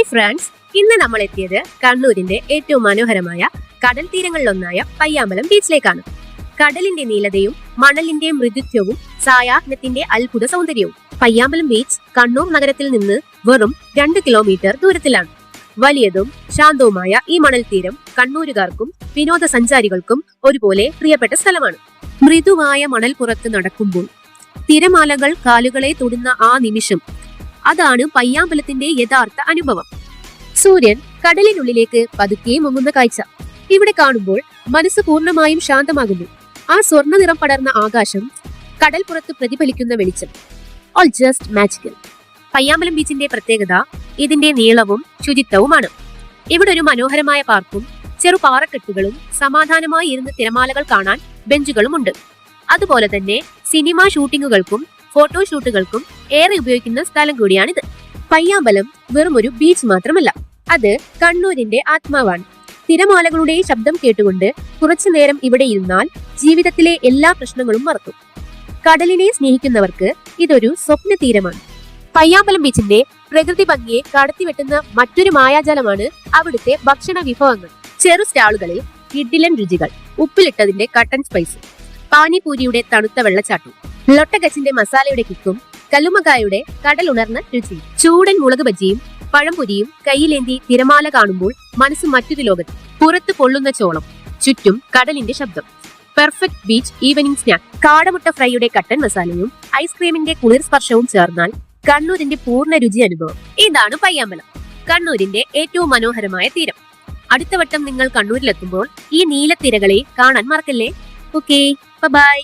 Hi friends ഇന്ന് നമ്മൾ എത്തിയത് കണ്ണൂരിന്റെ ഏറ്റവും മനോഹരമായ കടൽ തീരങ്ങളിലൊന്നായ പയ്യാമ്പലം ബീച്ചിലേക്കാണ് കടലിന്റെ നീലതയും മണലിന്റെ മൃദുത്വവും സായാഹ്നത്തിന്റെ അത്ഭുത സൗന്ദര്യവും. പയ്യാമ്പലം ബീച്ച് കണ്ണൂർ നഗരത്തിൽ നിന്ന് വെറും രണ്ട് കിലോമീറ്റർ ദൂരത്തിലാണ്. വലിയതും ശാന്തവുമായ ഈ മണൽ തീരം കണ്ണൂരുകാർക്കും വിനോദസഞ്ചാരികൾക്കും ഒരുപോലെ പ്രിയപ്പെട്ട സ്ഥലമാണ്. മൃദുവായ മണൽ പുറത്ത് നടക്കുമ്പോൾ തിരമാലകൾ കാലുകളെ തൊടുന്ന ആ നിമിഷം അതാണ് പയ്യാമ്പലത്തിന്റെ യഥാർത്ഥ അനുഭവം. സൂര്യൻ കടലിനുള്ളിലേക്ക് പതുക്കെ മുങ്ങുന്ന കാഴ്ച. ഇവിടെ കാണുമ്പോൾ മനസ്സ് പൂർണമായും ശാന്തമാകുന്നു. ആ സ്വർണ നിറം പടർന്ന ആകാശം കടൽ പുറത്ത് പ്രതിഫലിക്കുന്ന വെളിച്ചം. ഓൾ ജസ്റ്റ് മാജിക്കൽ പയ്യാമ്പലം ബീച്ചിന്റെ പ്രത്യേകത ഇതിന്റെ നീളവും ശുചിത്വവുമാണ്. ഇവിടെ ഒരു മനോഹരമായ പാർക്കും ചെറു പാറക്കെട്ടുകളും സമാധാനമായി ഇരുന്ന് തിരമാലകൾ കാണാൻ ബെഞ്ചുകളുമുണ്ട്. അതുപോലെ തന്നെ സിനിമ ഷൂട്ടിങ്ങുകൾക്കും ഫോട്ടോഷൂട്ടുകൾക്കും ഏറെ ഉപയോഗിക്കുന്ന സ്ഥലം കൂടിയാണിത്. പയ്യാമ്പലം വെറുമൊരു ബീച്ച് മാത്രമല്ല. അത് കണ്ണൂരിന്റെ ആത്മാവാണ്. തിരമാലകളുടെ ശബ്ദം കേട്ടുകൊണ്ട് കുറച്ചുനേരം ഇവിടെ ഇരുന്നാൽ ജീവിതത്തിലെ എല്ലാ പ്രശ്നങ്ങളും മറക്കും. കടലിനെ സ്നേഹിക്കുന്നവർക്ക് ഇതൊരു സ്വപ്ന തീരമാണ്. പയ്യാമ്പലം ബീച്ചിന്റെ പ്രകൃതി ഭംഗിയെ കടത്തിവെട്ടുന്ന മറ്റൊരു മായാജാലമാണ് അവിടുത്തെ ഭക്ഷണ വിഭവങ്ങൾ. ചെറു സ്റ്റാളുകളിൽ ഇഡ്ഡിലൻ രുചികൾ ഉപ്പിലിട്ടതിന്റെ കട്ടൻ സ്പൈസ് പാനിപൂരിയുടെ തണുത്ത വെള്ളച്ചാട്ടം ലൊട്ടഗച്ചിന്റെ മസാലയുടെ കിക്കും കല്ലുമക്കായുടെ കടലുണർന്ന രുചി ചൂടൻ മുളക് ബജിയും പഴംപൊരിയും കയ്യിലേന്തി തിരമാല കാണുമ്പോൾ മനസ്സ് മറ്റൊരു ലോകത്ത് പുറത്ത് പൊള്ളുന്ന ചോളം ചുറ്റും കടലിന്റെ ശബ്ദം. പെർഫെക്റ്റ് ബീച്ച് ഈവനിംഗ് സ്നാക്ക് കാടമുട്ട ഫ്രൈയുടെ കട്ടൻ മസാലയും ഐസ്ക്രീമിന്റെ കുളിർ സ്പർശവും ചേർന്നാൽ കണ്ണൂരിന്റെ പൂർണ രുചി അനുഭവം. ഇതാണ് പയ്യാമ്പലം. കണ്ണൂരിന്റെ ഏറ്റവും മനോഹരമായ തീരം. അടുത്ത വട്ടം നിങ്ങൾ കണ്ണൂരിലെത്തുമ്പോൾ ഈ നീലത്തിരകളെ കാണാൻ മറക്കല്ലേ? Okay bye